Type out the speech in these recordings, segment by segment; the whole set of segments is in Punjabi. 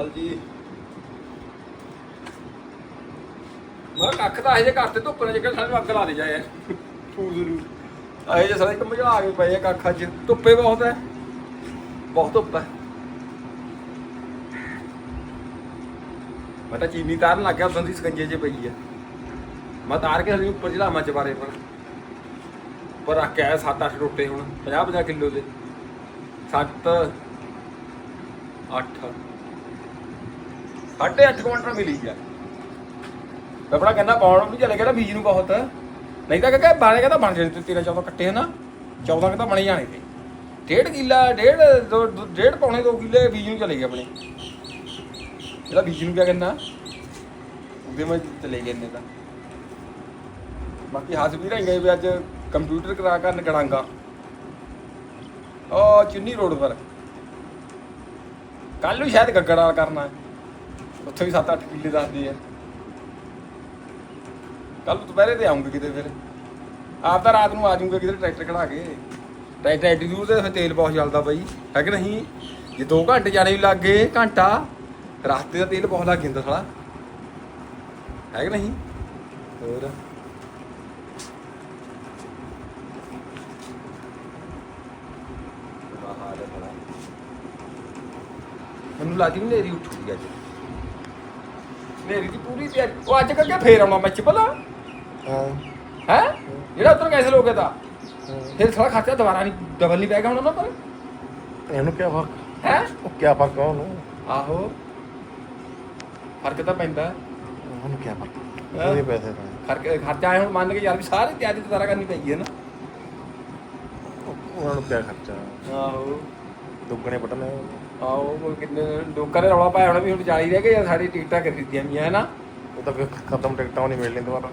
ਅਕਾਲ ਜੀ। ਮੈਂ ਕੱਖ ਤਾਂ ਇਹ ਜੇ ਕਰਤੇ ਧੁੱਪ ਨੇ ਜਿਹੜੇ ਸਾਨੂੰ ਅੱਗ ਲਾ ਦੇ ਜਾਏ। ਫੂਜ਼ਰੂ ਆਏ ਜੇ ਸਾਰੇ ਕੰਮ ਆ ਗਏ ਪਏ ਆ ਕੱਖਾਂ 'ਚ ਧੁੱਪੇ ਬਹੁਤ ਹੈ। ਬਹੁਤ ਧੁੱਪ ਹੈ। ਮੈਂ ਤਾਂ ਚੀਨੀ ਤਾਰਨ ਲੱਗ ਗਿਆ ਉਦੋਂ ਦੀ ਸਕੰਜੇ 'ਚ ਪਈ ਹੈ ਮੈਂ ਤਾਰ ਕੇ ਹਲੀ ਉੱਪਰ ਚੜਾਵਾਂ ਚਬਾਰੇ ਪਰ। ਪਰ ਆ ਕੇ 7-8 ਰੋਟੇ ਹੁਣ 50-50 ਕਿਲੋ ਦੇ। 7 8 ਸਾਢੇ 8 ਕੁਇੰਟਲ ਮਿਲੀ ਆ। ਬੜਾ ਕਹਿੰਦਾ ਪਾਉਣ ਵੀ ਚਲੇ ਗਿਆ ਬੀਜ ਨੂੰ ਬਹੁਤ। ਨਹੀਂ ਤਾਂ ਕਹਿੰਦਾ ਬਾਰੇ ਕਹਿੰਦਾ ਬਣ ਜਾਣੇ ਤੇ 13 14 ਕੱਟੇ ਹਨਾ। 14 ਕਹਿੰਦਾ ਬਣੇ ਜਾਣੇ ਤੇ। ਡੇਢ ਕਿੱਲਾ, ਡੇਢ ਡੇਢ ਪੌਣੇ 2 ਕਿੱਲੇ ਬੀਜ ਨੂੰ ਚਲੇ ਗਏ ਆਪਣੇ। ਇਹਦਾ ਬੀਜ ਨੂੰ ਕਿਆ ਕਹਿੰਦਾ? ਉਹਦੇ ਮੈਂ ਚਲੇ ਗਏ ਨੇ ਤਾਂ। ਬਾਕੀ ਹੱਸ ਵੀ ਰਹੇਗੇ ਵੀ ਅੱਜ ਕੰਪਿਊਟਰ ਕਰਾ ਕਰਨ ਗੜਾਂਗਾ ਉਹ ਚੁੰਨੀ ਰੋਡ ਪਰ। ਕੱਲ ਨੂੰ ਸ਼ਾਇਦ ਗੱਗੜਾ ਕਰਨਾ। ਹੈ ਉੱਥੇ ਵੀ 7-8 ਕਿੱਲੇ ਦੱਸਦੇ ਆ। ਕੱਲ ਦੁਪਹਿਰੇ ਤੇ ਆਉਂਗੇ ਕਿਤੇ ਫਿਰ। ਆਪ ਤਾਂ ਰਾਤ ਨੂੰ ਆ ਜਾਊਂਗਾ ਕਿਤੇ ਟਰੈਕਟਰ ਖੜਾ ਕੇ। ਟਰੈਕਟਰ ਐਡੀ ਦੂਰ ਤੇ ਫਿਰ ਤੇਲ ਬਹੁਤ ਚੱਲਦਾ ਬਾਈ, ਹੈ ਕਿ ਨਹੀਂ? ਜੇ 2 ਘੰਟੇ ਜਾਣੇ ਵੀ ਲੱਗ ਗਏ ਘੰਟਾ ਰਸਤੇ ਦਾ ਤੇਲ ਬਹੁਤ ਲੱਗ ਜਾਂਦਾ ਸਾਲਾ। ਹੈ ਕਿ ਨਹੀਂ? ਹੋਰ? ਮੈਨੂੰ ਲੱਗਦੀ ਨਹੀਂ ਨੇਰੀ ਉੱਠੂਗੀ ਅੱਜ। ਨੇਰੀ ਦੀ ਪੂਰੀ ਤਿਆਰੀ। ਉਹ ਅੱਜ ਕਰਕੇ ਫੇਰ ਆਉਣਾ ਮੈਚ ਭਲਾ ਹਾਂ। ਹੈ? ਜਿਹੜਾ ਉਧਰ ਕੈਸਲ ਹੋ ਗਿਆ ਤਾਂ। ਫਿਰ ਸਾਲਾ ਖਰਚਾ ਦੁਬਾਰਾ ਨਹੀਂ ਡਬਲ ਨਹੀਂ ਪੈ ਗਿਆ ਹੁਣ ਉਹਨਾਂ ਪਰ ਇਹਨੂੰ ਕੀ ਫ਼ਰਕ? ਹੈ? ਉਹ ਕੀ ਫ਼ਰਕ ਆ ਉਹਨੂੰ? ਆਹੋ। ਫ਼ਰਕ ਤਾਂ ਪੈਂਦਾ। ਉਹਨੂੰ ਕੀ ਫ਼ਰਕ। ਉਹਦੇ ਪੈਸੇ ਤਾਂ ਖਰਚ ਖਰਚਾ ਆਏ ਹੁਣ ਮੰਨ ਕੇ ਯਾਰ ਵੀ ਸਾਰੀ ਤਿਆਰੀ ਦੁਬਾਰਾ ਕਰਨੀ ਪੈਗੀ ਹੈ ਨਾ। ਉਹਨਾਂ ਨੂੰ ਕੀ ਖਰਚਾ? ਆਹੋ। ਦੁੱਗਣੇ ਪਟਨੇ ਆਹੋ ਉਹ ਕਿੰਨੇ ਲੋਕਾਂ ਨੇ ਰੌਲਾ ਪਾਇਆ ਹੋਣਾ ਵੀ ਹੁਣ 40 ਰਹਿ ਗਏ ਯਾਰ ਸਾਡੀ ਟਿਕਟਾਂ ਕਰ ਦਿੱਤੀਆਂ ਵੀ ਹੈ ਨਾ? ਉਹ ਤਾਂ ਫਿਰ ਖਤਮ ਟਿਕਟਾਂ ਨਹੀਂ ਮਿਲਣੀ ਦੁਬਾਰਾ।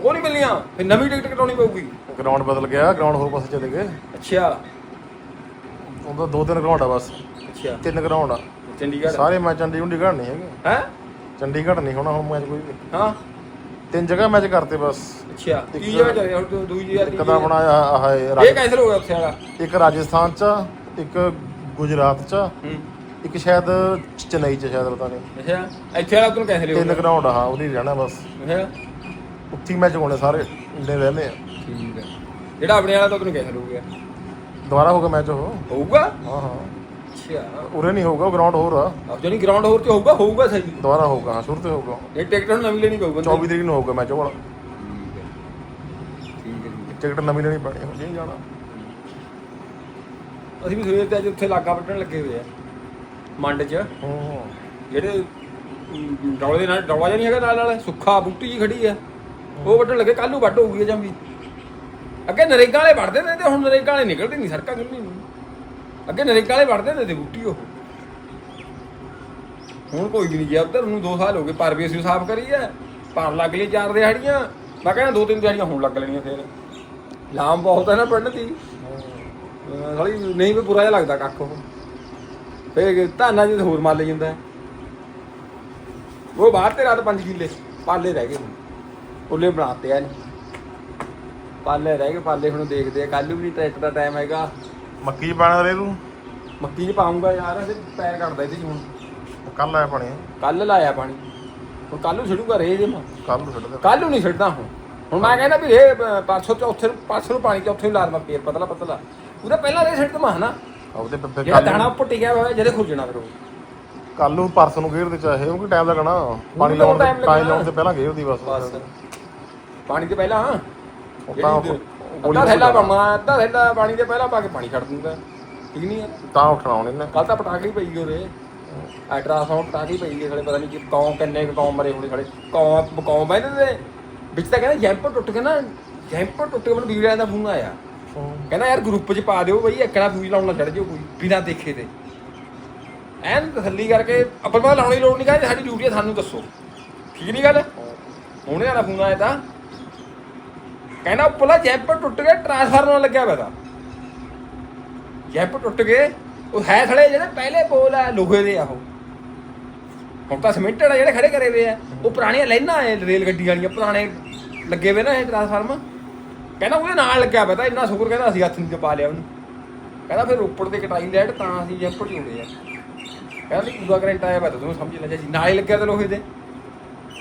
ਉਹ ਨਹੀਂ ਮਿਲਣੀਆਂ ਫਿਰ ਨਵੀਂ ਟਿਕਟ ਕਟਾਉਣੀ ਪਊਗੀ। ਗਰਾਊਂਡ ਬਦਲ ਗਿਆ ਗਰਾਊਂਡ ਹੋਰ ਪਾਸੇ ਚਲੇ ਗਏ। ਅੱਛਾ। ਉਹਦਾ ਦੋ ਤਿੰਨ ਗਰਾਊਂਡ ਆ ਬਸ। ਅੱਛਾ। ਤਿੰਨ ਗਰਾਊਂਡ ਆ। ਚੰਡੀਗੜ੍ਹ। ਸਾਰੇ ਮੈਚ ਚੰਡੀਗੜ੍ਹ ਨਹੀਂ ਹੈਗੇ। ਹੈ? ਚੰਡੀਗੜ੍ਹ ਨਹੀਂ ਹੋਣਾ ਹੁਣ ਮੈਚ ਕੋਈ ਵੀ। ਹਾਂ। ਤਿੰਨ ਜਗ੍ਹਾ ਮੈਚ ਕਰਤੇ ਬਸ। ਅੱਛਾ। ਕੀ ਜਗ੍ਹਾ ਹੁਣ ਦੂਜੀ ਯਾਰ ਬਣਾਇਆ ਆਹ ਇਹ ਹੋ ਗਿਆ ਉੱਥੇ ਵਾਲਾ। ਇੱਕ ਰਾਜਸਥਾਨ ਚ ਇੱਕ ਗੁਜਰਾਤ ਚ ਹੂੰ। ਇੱਕ ਸ਼ਾਇਦ ਚੇਨਈ ਚ ਸ਼ਾਇਦ ਪਤਾ ਨਹੀਂ ਅੱਛਾ ਇੱਥੇ ਵਾਲਾ ਤੈਨੂੰ ਕੈਂਸਲ ਹੋ ਤਿੰਨ ਗਰਾਊਂਡ ਆ ਹਾਂ ਉਹਦੀ ਰਹਿਣਾ ਬਸ। ਅੱਛਾ। ਉੱਥੇ ਮੈਚ ਹੋਣੇ ਸਾਰੇ ਇੰਡੇ ਰਹਿੰਦੇ ਆ। ਠੀਕ ਹੈ ਜਿਹੜਾ ਆਪਣੇ ਵਾਲਾ ਤਾਂ ਤੈਨੂੰ ਕੈਂਸਲ ਹੋ ਗਿਆ ਦੁਬਾਰਾ ਹੋਗਾ ਮੈਚ ਉਹ? ਹੋਊਗਾ? ਹਾਂ ਹਾਂ। ਅੱਛਾ। ਉਰੇ ਨਹੀਂ ਹੋਊਗਾ ਗਰਾਊਂਡ ਹੋਰ ਆ। ਆਪ ਜਾਨੀ ਗਰਾਊਂਡ ਹੋਰ ਤੇ ਹੋਊਗਾ ਹੋਊਗਾ ਸਹੀ। ਦੁਬਾਰਾ ਹੋਊਗਾ ਹਾਂ ਸ਼ੁਰੂ ਤੇ ਹੋਊਗਾ। ਇਹ ਟਿਕਟ ਹੁਣ ਨਵੀਂ ਲੈਣੀ ਪਊਗਾ 24 ਤਰੀਕ ਨੂੰ ਹੋਊਗਾ ਮੈਚ ਉਹ ਵਾਲਾ। ਠੀਕ ਹੈ ਠੀਕ ਹੈ ਠੀਕ ਟਿਕਟ ਨਵੀਂ ਲੈਣੀ ਪੈਣੀ ਹੋ ਜਾਣਾ। ਅਸੀਂ ਵੀ ਸਵੇਰ ਤੇ ਅੱਜ ਉੱਥੇ ਲਾਗਾ ਵੱਢਣ ਲੱਗੇ ਹੋਏ ਆ। ਮੰਡ 'ਚ। ਹੂੰ ਜਿਹੜੇ ਅਮ, ਡੌਲੇ ਦੇ ਨਾਲ ਡੌਲਾ ਜਿਹਾ ਨਹੀਂ ਹੈਗਾ ਨਾਲ ਨਾਲ ਸੁੱਖਾ ਬੂਟੀ ਜੀ ਖੜੀ ਆ। ਉਹ ਵੱਢਣ ਲੱਗੇ ਕੱਲ ਨੂੰ ਵੱਢ ਹੋਊਗੀ ਜਾਂ ਵੀ। ਅੱਗੇ ਨਰੇਗਾ ਵਾਲੇ ਵੱਢਦੇ ਨੇ ਤੇ ਹੁਣ ਨਰੇਗਾ ਵਾਲੇ ਨਿਕਲਦੇ ਨਹੀਂ ਸੜਕਾਂ ਕਿੰਨੀ ਨੂੰ। ਅੱਗੇ ਨਰੇਗਾ ਵਾਲੇ ਵੱਢਦੇ ਨੇ ਤੇ ਬੂਟੀ ਉਹ। ਹੁਣ ਕੋਈ ਵੀ ਨਹੀਂ ਗਿਆ ਉਧਰ ਨੂੰ 2 ਸਾਲ ਹੋ ਗਏ ਪਰ ਵੀ ਅਸੀਂ ਸਾਫ਼ ਕਰੀ ਐ ਪਰ ਲੱਗ ਲਈ ਚਾਰ ਦਿਹਾੜੀਆਂ। ਮੈਂ ਕਹਿੰਦਾ ਦੋ ਤਿੰਨ ਦਿਹਾੜੀਆਂ ਹੁਣ ਲੱਗ ਲੈਣੀਆਂ ਫੇਰ। ਲਾਮ ਬਹੁਤ ਹੈ ਨਾ ਪੜਨ ਦੀ। ਸਾਲੀ ਨਹੀਂ ਵੀ ਬੁਰਾ ਜਿਹਾ ਲੱਗਦਾ ਕੱਖ ਉਹ। ਫੇਰ ਧਾਨਾ ਜੀ ਹੋਰ ਮਾਰ ਲਈ ਜਾਂਦਾ। ਉਹ ਬਾਹਰ ਤੇ ਰਾਤ 5 ਕਿੱਲੇ ਪਾਲੇ ਰਹਿ ਗਏ ਹੁਣ। ਉੱਲੇ ਬਣਾਤੇ ਆ ਪਾਲੇ ਰਹਿ ਗਏ ਪਾਲੇ ਹੁਣ ਦੇਖਦੇ ਆ ਕੱਲ ਨੂੰ ਵੀ ਟਰੈਕਟਰ ਦਾ ਟਾਈਮ ਹੈਗਾ। ਮੱਕੀ ਪਾਣਾ ਰੇ ਤੂੰ ਮੱਕੀ 'ਚ ਪਾਉਂਗਾ ਯਾਰ ਅਸੀਂ ਪੈਰ ਕੱਢਦਾ ਇਹਦੇ 'ਚ ਹੁਣ। ਕੱਲ ਆਇਆ ਪਾਣੀ। ਕੱਲ ਲਾਇਆ ਪਾਣੀ। ਹੁਣ ਕੱਲ ਨੂੰ ਛੱਡੂਗਾ ਰੇ ਜੇ ਮੈਂ ਕੱਲ ਨੂੰ ਛੱਡ ਦੇ ਕੱਲ ਨੂੰ ਨਹੀਂ ਛੱਡਦਾ ਹੁਣ। ਹੁਣ ਮੈਂ ਕਹਿੰਦਾ ਵੀ ਰੇ ਪਾਸੋਂ ਚੌਥੇ ਨੂੰ ਪਾਸੋਂ ਨੂੰ ਪਾਣੀ ਚੌਥੇ ਨੂੰ ਲਾ ਦਵਾਂ ਪੇਰ ਪਤਲਾ ਪਤਲਾ। ਉਹਦਾ ਪਹਿਲਾਂ ਰੇ ਛੱਡ ਦਵਾਂ ਹਨਾ? ਉਹਦੇ ਪੱਪੇ ਜਿਹੜਾ ਦਾਣਾ ਉੱਪਰ ਟਿਕਿਆ ਹੋਇਆ ਜਿਹਦੇ ਖੁਰਜਣਾ ਫਿਰ ਉਹ ਕੱਲ ਨੂੰ ਪਰਸੋਂ ਨੂੰ ਗੇਰ ਦੇ ਚਾਹੇ ਉਹ ਕਿ ਟਾਈਮ ਲੱਗਣਾ। ਪਾਣੀ ਲਾਉਣ ਦੇ ਪਾਣੀ। ਲਾਉਣ ਤੋਂ ਪਹਿਲਾਂ ਗੇਰ ਦੀ ਬਸ। ਬਸ। ਪਾਣੀ ਤੇ ਪਹਿਲਾਂ ਜਿਹੜੀ ਗੋਲੀ ਅੱਧਾ ਥੈਲਾ ਪਾਉਣਾ ਅੱਧਾ ਥੈਲਾ ਪਾਣੀ ਦੇ ਪਹਿਲਾਂ ਪਾ ਕੇ ਪਾਣੀ ਛੱਡ ਦਿੰਦਾ ਠੀਕ ਨਹੀਂ ਹੈ ਤਾਂ ਉੱਠਣਾ ਉਹਨੇ ਨੇ ਕੱਲ ਤਾਂ ਪਟਾਕੇ ਹੀ ਪਈ ਉਹਦੇ। ਅਲਟਰਾਸਾਊਂਡ ਪਟਾਕੇ ਹੀ ਪਈ ਗਏ ਖੜੇ ਪਤਾ ਨਹੀਂ ਕਿ ਕੌਂ ਕਿੰਨੇ ਕੁ ਮਰੇ ਹੋਣੇ ਖੜੇ ਕੌਂ ਕੌਂ ਬੈਠੇ ਤੇ। ਵਿੱਚ ਤਾਂ ਕਹਿੰਦਾ ਜੈਂਪਰ ਟੁੱਟ ਕੇ ਨਾ ਜੈਂਪਰ ਟੁੱਟ ਕੇ ਮੈਨੂੰ ਵੀਰਾਂ ਦਾ ਫੋਨ ਆਇਆ। ਕਹਿੰਦਾ ਯਾਰ ਗਰੁੱਪ 'ਚ ਪਾ ਦਿਓ ਬਈ ਇੱਕਣਾ ਫੂਜ ਲਾਉਣ ਨਾ ਛੱਡ ਜਿਓ ਕੋਈ, ਬਿਨਾਂ ਦੇਖੇ ਤੇ ਐਨ ਤਸੱਲੀ ਕਰਕੇ ਅੱਬਲ ਬਾਅਦ ਲਾਉਣ ਦੀ ਲੋੜ ਨਹੀਂ ਕਹਿੰਦੇ ਸਾਡੀ ਡਿਊਟੀ ਹੈ ਸਾਨੂੰ ਦੱਸੋ। ਠੀਕ ਨਹੀਂ ਗੱਲ? ਹੁਣੇ ਵਾਲਾ ਫੋਨ ਆਇਆ ਤਾਂ। ਕਹਿੰਦਾ ਉੱਪਰਲਾ ਜੈਂਪਰ ਟੁੱਟ ਗਿਆ ਟਰਾਂਸਫਾਰਮਰ ਲੱਗਿਆ ਹੋਇਆ ਤਾਂ। ਜੈਂਪਰ ਟੁੱਟ ਗਏ, ਉਹ ਹੈ ਥਲੇ ਜਿਹੜੇ ਪਹਿਲੇ ਪੋਲ ਆ, ਲੋਹੇ ਦੇ ਆ ਉਹ। ਹੁਣ ਤਾਂ ਸਿਮੈਂਟਡ ਆ ਜਿਹੜੇ ਖੜੇ ਕਰੇ ਹੋਏ ਆ, ਉਹ ਪੁਰਾਣੀਆਂ ਲਾਈਨਾਂ ਐ, ਰੇਲ ਗੱਡੀ ਵਾਲੀਆਂ, ਪੁਰਾਣੇ ਲੱਗੇ ਹੋਏ ਨਾ ਇਹ ਟਰਾਂਸਫਾਰਮਰ ਕਹਿੰਦਾ ਉਹਦੇ ਨਾਲ ਲੱਗਿਆ ਪਤਾ ਇੰਨਾ ਸ਼ੁਕਰ ਕਹਿੰਦਾ ਅਸੀਂ ਹੱਥ ਨਹੀਂ ਪਾ ਲਿਆ ਉਹਨੂੰ। ਕਹਿੰਦਾ ਫਿਰ ਉੱਪਰ ਤੇ ਕਟਾਈ ਲੈਟ ਤਾਂ ਅਸੀਂ ਜੈਂਪਰ ਜੋੜੇ ਆ। ਕਹਿੰਦਾ ਨਹੀਂ ਪੂਰਾ ਕਰੰਟ ਆਇਆ ਵਾ ਤੁਹਾਨੂੰ ਸਮਝ ਲੈ ਜੀ ਨਾਲੇ ਲੱਗਿਆ ਤੇ ਲੋਹੇ ਦੇ।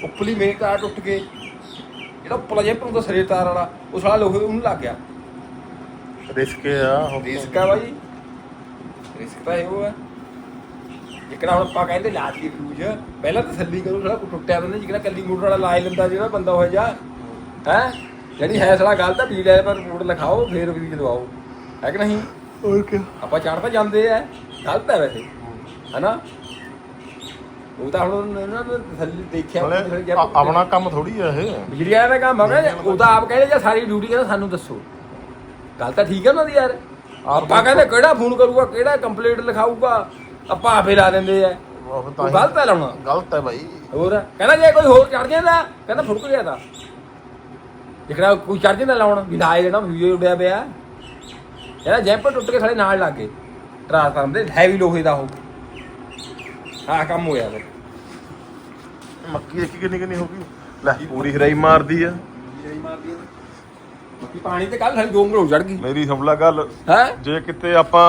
ਉੱਪਰਲੀ ਮੇਨ ਤਾਰ ਟੁੱਟ ਗਈ। ਜਿਹੜਾ ਉੱਪਰਲਾ ਜੇ ਪਰ ਸਰੀਰ ਤਾਰ ਵਾਲਾ ਉਹ ਸਾਲਾ ਲੋਹੇ ਉਹਨੂੰ ਲੱਗ ਗਿਆ। ਰਿਸਕ ਆ ਰਿਸਕ ਆ ਬਾਈ। ਰਿਸਕ ਤਾਂ ਇਹੋ ਹੈ ਜਿਕਣਾ ਹੁਣ ਆਪਾਂ ਕਹਿੰਦੇ ਲਾ ਦੀ ਫਿਊਜ਼ ਪਹਿਲਾਂ ਤਸੱਲੀ ਕਰੋ ਸਾਲਾ ਟੁੱਟਿਆ ਨਹੀਂ। ਜਿਕਣਾ ਕੱਲੀ ਮੋਟਰ ਵਾਲਾ ਲਾਏ ਲੈਂਦਾ ਜਿਹੜਾ ਬੰਦਾ ਹੋਇਆ ਜਾ ਹੈ? ਜਿਹੜੀ ਹੈ ਸਾਲਾ ਗੱਲ ਤਾਂ ਵੀਡ ਹੈ ਪਰ ਮੋਟਰ ਲਿਖਾਓ ਫੇਰ ਵੀ ਲਵਾਓ ਹੈ ਕਿ ਨਹੀਂ? ਹੋਰ ਕੀ? ਆਪਾਂ ਚੜ ਤਾਂ ਜਾਂਦੇ ਆ ਗਲਤ ਹੈ ਵੈਸੇ ਹੈਨਾ? ਉਹ ਤਾਂ ਹੁਣ ਇਹਨਾਂ ਨੇ ਤਸੱਲੀ ਦੇਖਿਆ ਨਾਲੇ ਆ- ਆਪਣਾ ਕੰਮ ਥੋੜੀ ਆ ਇਹ। ਬਿਜਲੀ ਵਾਲਿਆਂ ਦਾ ਕੰਮ ਹੈਗਾ ਉਹ ਤਾਂ ਆਪ ਕਹਿੰਦੇ ਜਾਂ ਸਾਰੀ ਡਿਊਟੀ ਕਹਿੰਦਾ ਸਾਨੂੰ ਦੱਸੋ। ਗੱਲ ਤਾਂ ਠੀਕ ਹੈ ਉਹਨਾਂ ਦੀ ਯਾਰ। ਆਪਾਂ ਕਹਿੰਦੇ ਕਿਹੜਾ ਫੋਨ ਕਰੂਗਾ ਕਿਹੜਾ ਕੰਪਲੀਟ ਲਿਖਾਊਗਾ ਆਪਾਂ ਆਪੇ ਲਾ ਦਿੰਦੇ ਆ। ਉਹ ਫਿਰ ਉਹ ਤਾਂ ਗਲਤ ਹੈ ਲਾਉਣਾ। ਗਲਤ ਹੈ ਭਾਈ ਹੋਰ ਕਹਿੰਦਾ ਜੇ ਕੋਈ ਹੋਰ ਚੜ ਜਾਂਦਾ ਕਹਿੰਦਾ ਫੁੜਕ ਗਿਆ ਤਾਂ। ਜਿਹੜਾ ਕੋਈ ਚੜ ਜਾਂਦਾ ਲਾਉਣ ਵੀ ਜਿਹੜਾ ਵੀਡੀਓ ਉੱਡਿਆ ਪਿਆ। ਕਹਿੰਦਾ ਜੈਂਪਰ ਟੁੱਟ ਕੇ ਸਾਡੇ ਨਾਲ ਲੱਗ ਗਏ। ਟਰਾਂਸਫਾਰਮ ਦੇ ਹੈਵੀ ਲੋਹੇ ਦਾ ਉਹ। ਆਹ ਕੰਮ ਹੋਇਆ ਫਿਰ। ਮੱਕੀ ਦੇਖੀ ਕਿੰਨੀ ਕਿੰਨੀ ਹੋ ਗਈ। ਲੈ ਪੂਰੀ ਹਰਾਈ ਮਾਰਦੀ ਆ। ਬਾਕੀ ਪਾਣੀ ਤੇ ਕੱਲ ਸਾਡੀ ਦੋ ਮਰੋ ਚੜ ਗਈ। ਮੇਰੀ ਸਮਲਾ ਗੱਲ ਹੈ? ਜੇ ਕਿਤੇ ਆਪਾਂ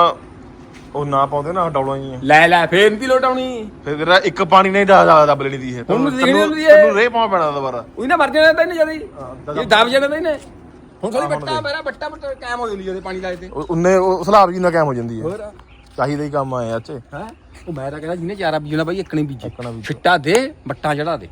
ਉਹ ਨਾ ਪਾਉਂਦੇ ਨਾ ਡੌਲਾਂ ਜੀਆਂ ਲੈ ਲੈ ਫੇਰ ਨਹੀਂ ਲੋਟਾਉਣੀ ਫਿਰ ਤੇਰਾ ਇੱਕ ਪਾਣੀ ਨਹੀਂ ਦਾ ਦੱਬ ਲੈਣੀ ਦੀ ਇਹ। ਹੁਣ ਤੈਨੂੰ ਹੁੰਦੀ ਹੈ। ਤੈਨੂੰ ਰੇ ਪਾਉਣਾ ਪੈਣਾ ਦੁਬਾਰਾ। ਉਹੀ ਨਾ ਮਰ ਜਾਣਾ ਤਾਂ ਨਹੀਂ ਜਦੀ। ਹਾਂ, ਇਹ ਦਬ ਜਾਣਾ ਤਾਂ ਇਹਨੇ। ਹੁਣ ਹੁਣ ਬੱਟਾ ਮੇਰਾ ਬੱਟਾ ਬੱਟਾ ਕਾਇਮ ਹੋ ਜਾਂਦੀ ਜਦੇ ਪਾਣੀ ਲਾਏ ਤੇ। ਉਹ- ਉਹਨੇ ਉਹ ਸਲਾਬ ਜੀ ਨਾਲ ਕਾਇਮ ਹੋ ਜਾਂਦੀ ਹੈ ਹੋਰ? ਚਾਹੀਦਾ ਹੀ ਕੰਮ ਆਇਆ ਚ ਹੈ? ਉਹ ਮੈਂ ਤਾਂ ਕਹਿੰਦਾ ਜਿਹਨੇ ਚਾਰਾ ਬੀਜਣਾ ਬਾਈ ਇੱਕਣੀ ਬੀਜੇ। ਇੱਕਣਾ ਬੀਜੋ। ਛਿੱਟਾ ਦੇ ਬੱਟਾ ਚੜਾ ਦੇ।